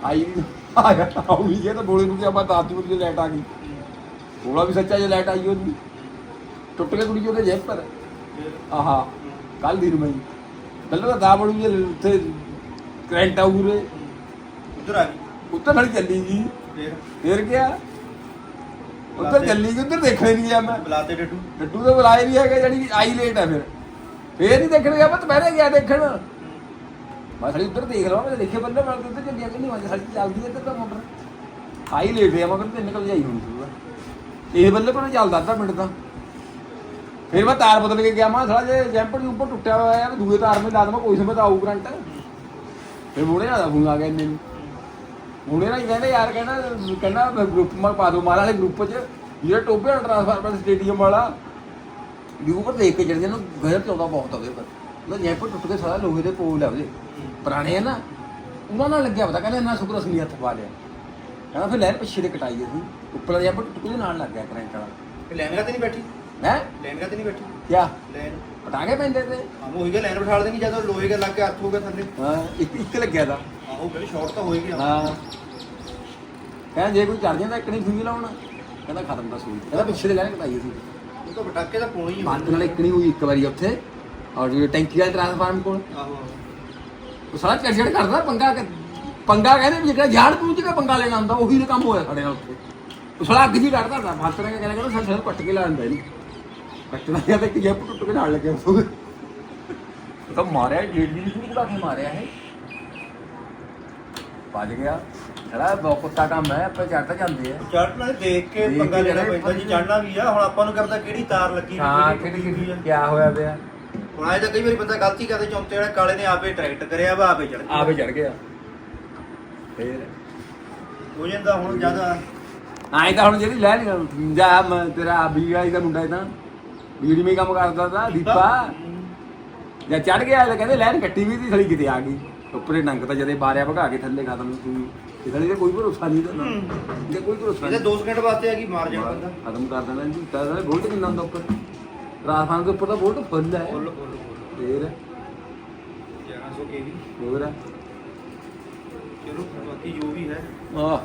ਆਈ ਨੀ। ਆ ਗਿਆ ਆਉ ਵੀ ਗਿਆ ਤਾਂ ਬੋਲੇ ਨੂੰ ਕਿ ਆਪਾਂ ਤਾਂ ਆਤੀ ਮੁਰਗੇ ਲਾਈਟ ਆ ਗਈ। ਬੋਲਾ ਵੀ ਸੱਚਾ ਜੇ ਲਾਈਟ ਆਈ ਉਹਦੀ। ਟੁੱਟ ਕੇ ਕੁੜੀ ਉਹਦੇ ਜੇਬ ਪਰ ਆਹਾ ਕੱਲ ਦੀ ਰਮਈ। ਪਹਿਲਾਂ ਤਾਂ ਦਾ ਬੜੂ ਜੇ ਉੱਥੇ ਕਰੰਟ ਆਉਰੇ ਉਧਰ ਆ ਗਈ। ਉੱਤੇ ਨਾਲ ਚੱਲੀ ਗਈ। ਫੇਰ? ਫੇਰ ਗਿਆ। ਉੱਧਰ ਚੱਲੀ ਗਈ ਉੱਧਰ ਦੇਖਣੇ ਨਹੀਂ ਗਿਆ ਮੈਂ। ਬੁਲਾਤੇ ਡੱਡੂ। ਡੱਡੂ ਤਾਂ ਬੁਲਾਏ ਨਹੀਂ ਹੈਗਾ ਜਿਹੜੀ ਆਈ ਲੇਟ ਹੈ ਫਿਰ। ਫੇਰ ਨਹੀਂ ਦੇਖਣ ਗਿਆ ਮੈਂ ਦੁਪਹਿਰੇ ਗਿਆ ਦੇਖਣ। ਮੈਂ ਸਾਲੀ ਉੱਧਰ ਦੇਖ ਲਵਾਂ ਮੈਂ ਦੇਖਿਆ ਬੰਦੇ ਮੈਂ ਉੱਧਰ ਚੱਲਿਆ ਕਿ ਨਹੀਂ ਮੈਂ ਸਾਲੀ ਚੱਲਦੀ ਹੈ ਇੱਧਰ ਤਾਂ ਮੋਟਰ। ਆਈ ਲੇਟ ਹੈ ਮਗਰ ਤਿੰਨ ਕਲ ਜਾਈ ਹੋਣੀ ਇਹ ਬੱਲੇ ਪਰ ਚੱਲਦਾ ਅੱਧਾ ਮਿੰਟ ਤਾਂ। ਫਿਰ ਮੈਂ ਤਾਰ ਬਦਲ ਕੇ ਗਿਆ ਮੈਂ ਸਾਲਾ ਜੇ ਜੈਂਪਰ ਦੇ ਉੱਪਰ ਟੁੱਟਿਆ ਹੋਇਆ ਹੈ ਦੂਏ ਤਾਰ ਮੇ ਲਾ ਦਵਾਂ ਕੋਈ ਸਮੇਂ ਤਾਂ ਆਊ ਕਰੰਟ। ਫਿਰ ਮੋੜੇ ਨਾਲ ਫੋਨ ਆ ਗਿਆ ਇੰਨੇ ਨੂੰ। ਨਾਲ ਹੀ ਕਹਿੰਦੇ ਯਾਰ ਕਹਿੰਦਾ ਕਹਿੰਦਾ ਗਰੁੱਪ ਮਾ ਪਾ ਦੋ ਮਾਰ ਵਾਲੇ ਗਰੁੱਪ 'ਚ। ਜਿਹੜਾ ਟੋਬੇ ਟ੍ਰਾਂਸਫਾਰਮਰ ਸਟੇਡੀਅਮ ਵਾਲਾ ਵੀ ਉੱਪਰ ਦੇਖ ਕੇ ਜਿਹੜੇ ਨੂੰ ਗੈਰ ਚੌਦਾ ਬਹੁਤ ਉਹਦੇ ਪਰ ਉਹ ਜੈਪਰ ਟੁੱਟ ਕੇ ਸਾਰਾ ਲੋਹੇ ਦੇ ਪੋਲ ਆ ਉਹਦੇ। ਪੁਰਾਣੇ ਆ ਨਾ ਉਹਨਾਂ ਨਾਲ ਲੱਗਿਆ ਪਤਾ ਕਹਿੰਦਾ ਇੰਨਾ ਸ਼ੁਕਰ ਅਸੀਂ ਹੱਥ ਪਾ ਲਿਆ। ਕਹਿੰਦਾ ਫਿਰ ਲੈਣ ਪਿੱਛੇ ਦੇ ਕਟਾਈ ਅਸੀਂ ਉੱਪਰ ਦਾ ਜੈਪਰ ਟੁੱਟ ਕੇ ਨਾਲ ਲੱਗ ਗਿਆ ਕਰੰਟ ਵਾਲਾ। ਇਹ ਲੈਣਗਾ ਤੇ ਨਹੀਂ ਬੈਠੀ? ਹੈ? ਲੈਣਗਾ ਤੇ ਨਹੀਂ ਬੈਠੀ? ਕਿਆ? ਲੈਣ ਪਟਾਕੇ ਪੈਂਦੇ ਤੇ। ਆਮ ਉਹੀ ਗਿਆ ਲੈਣ ਬਿਠਾ ਦੇਣੀ ਜਦੋਂ ਲੋਹੇ ਦਾ ਲੱਗ ਕੇ ਹੱਥ ਹੋ ਗਿਆ ਥੱਲੇ। ਹਾਂ ਇੱਕ ਇੱਕ ਲੱਗਿਆ ਦਾ। ਆਹੋ ਕਹਿੰਦੇ ਸ਼ਾਰਟ ਤਾਂ ਹੋਏਗੀ ਹਾਂ। ਕਹਿੰਦਾ ਜੇ ਕੋਈ ਚੜ ਜਾਂਦਾ ਇੱਕ ਨਹੀਂ ਸੂਈ ਲਾਉਣਾ। ਕਹਿੰਦਾ ਖਤਮ ਦਾ ਸੂਈ। ਕਹਿੰਦਾ ਪਿੱਛੇ ਦੇ ਲੈਣ ਕਟਾਈ ਅਸੀਂ। ਉਹ ਤਾਂ ਪਟਾਕੇ ਦਾ ਪੋਣੀ ਹੀ ਬੰਦ ਨਾਲ ਇੱਕ ਨਹੀਂ ਹੋਈ ਇੱਕ ਵਾਰੀ ਉੱਥੇ। ਔਰ ਜਿਹੜੀ ਟੈਂਕੀ ਵਾਲੇ ਟ੍ਰਾਂਸਫਾਰਮ ਕੋਲ। ਆਹੋ। ਉਹ ਸਾਰਾ ਚੜਚੜ ਕਰਦਾ ਪੰਗਾ ਕਰ- ਪੰਗਾ ਕਹਿੰਦੇ ਵੀ ਜਿਹੜਾ ਜਾਣ ਪੂੰਝ ਕੇ ਪੰਗਾ ਲੈਣਾ ਹੁੰਦਾ ਉਹੀ ਦਾ ਕੰਮ ਹੋਇਆ ਸਾਡੇ ਨਾਲ ਉੱਥੇ। ਉਹ ਸਾਲਾ ਅੱਗ ਜੀ ਕੱਢਦਾ ਹੁੰਦਾ ਫਾਸਟਰ ਨੇ ਕਹਿੰਦਾ ਕਹਿੰਦਾ ਸਾਡੇ ਪੱਟ ਕੇ ਲਾਉਂਦਾ ਇਹਨੂੰ। ਕੱਟਣਾ ਜਾਂ ਤੇ ਇੱਕ ਜੱਪ ਟੁੱਟ ਕੇ ਨਾਲ ਲੱਗਿਆ ਉਹ ਉਹ ਤਾਂ ਮਾਰਿਆ ਦੀ ਨਹੀਂ ਕੁੜਾ ਕੇ ਮਾਰਿਆ ਹੈ ਭੱਜ ਗਿਆ। ਸਾਲਾ ਬਹੁਤ ਕੁੱਤਾ ਕੰਮ ਹੈ ਆਪਾਂ ਚੜ੍ਹ ਤਾਂ ਜਾਂਦੇ ਆ। ਚੜਨਾ ਦੇਖ ਕੇ ਦੇਖ ਪੰਗਾ ਕੇ ਲੈਣਾ ਜਿਹੜੇ ਪੈਂਦਾ ਜੀ ਚੜਨਾ ਵੀ ਆ। ਹੁਣ ਆਪਾਂ ਨੂੰ ਕਰਦਾ ਕਿਹੜੀ ਤਾਰ ਲੱਗੀ ਹਾਂ ਕਿਹੜੀ ਕਿਹੜੀ। ਕਿਆ ਹੋਇਆ ਪਿਆ? ਹੁਣ ਆਏ ਤਾਂ ਕਈ ਵਾਰੀ ਬੰਦਾ ਗਲਤੀ ਕਰਦੇ ਚੌਂਤੇ ਵਾਲੇ ਕਾਲੇ ਨੇ ਆਪੇ ਟਰੈਕਟ ਕਰਿਆ ਵਾ ਆਪੇ ਚੜ ਆਪੇ ਚੜ ਗਿਆ। ਫੇਰ? ਹੋ ਜਾਂਦਾ ਹੁਣ ਜ਼ਿਆਦਾ। ਆਏ ਤਾਂ ਹੁਣ ਜਿਹੜੀ ਲੈ ਲਈ ਜਾ ਮੈਂ ਤੇਰਾ ਬੀਆਈ ਦਾ ਮੁੰਡਾ ਇਹਦਾ ਬੀੜੀ ਮੇ ਕੰਮ ਕਰਦਾ ਤਾ ਦੀਪਾ। ਜਾਂ ਚੜ ਗਿਆ ਤਾਂ ਕਹਿੰਦੇ ਲੈਣ ਕੱਟੀ ਵੀ ਦੀ ਥਲੀ ਕਿਤੇ ਆ ਗਈ। ਉੱਪਰੇ ਨੰਗ ਤਾਂ ਜਦੇ ਬਾਰਿਆ ਭਗਾ ਕੇ ਥੱਲੇ ਖਤਮ ਤੂੰ ਇਹ ਥਲੀ ਤੇ ਕੋਈ ਭਰੋਸਾ ਨਹੀਂ ਤਾਂ ਇਹਦਾ ਕੋਈ ਭਰੋਸਾ ਇਹਦੇ ਨਹੀਂ। 2 ਸਕਿੰਟ ਵਾਸਤੇ ਆ ਗਈ ਮਾਰ ਜਾਣਾ ਬੰਦਾ। ਖਤਮ ਕਰ ਦੇਣਾ ਜੀ। ਤਾਂ ਇਹਦਾ ਵੋਲਟ ਕਿੰਨਾ ਹੁੰਦਾ ਉੱਪਰ ਰਾਜਸਥਾਨ ਦੇ ਉੱਪਰ ਤਾਂ ਵੋਲਟ ਫੁੱਲ ਹੈ। ਫੁੱਲ ਫੁੱਲ ਫੁੱਲ। ਫੇਰ? 1100 ਕੇਵੀ ਹੋਰ? ਚਲੋ ਬਾਕੀ ਜੋ ਵੀ ਹੈ। ਆਹ।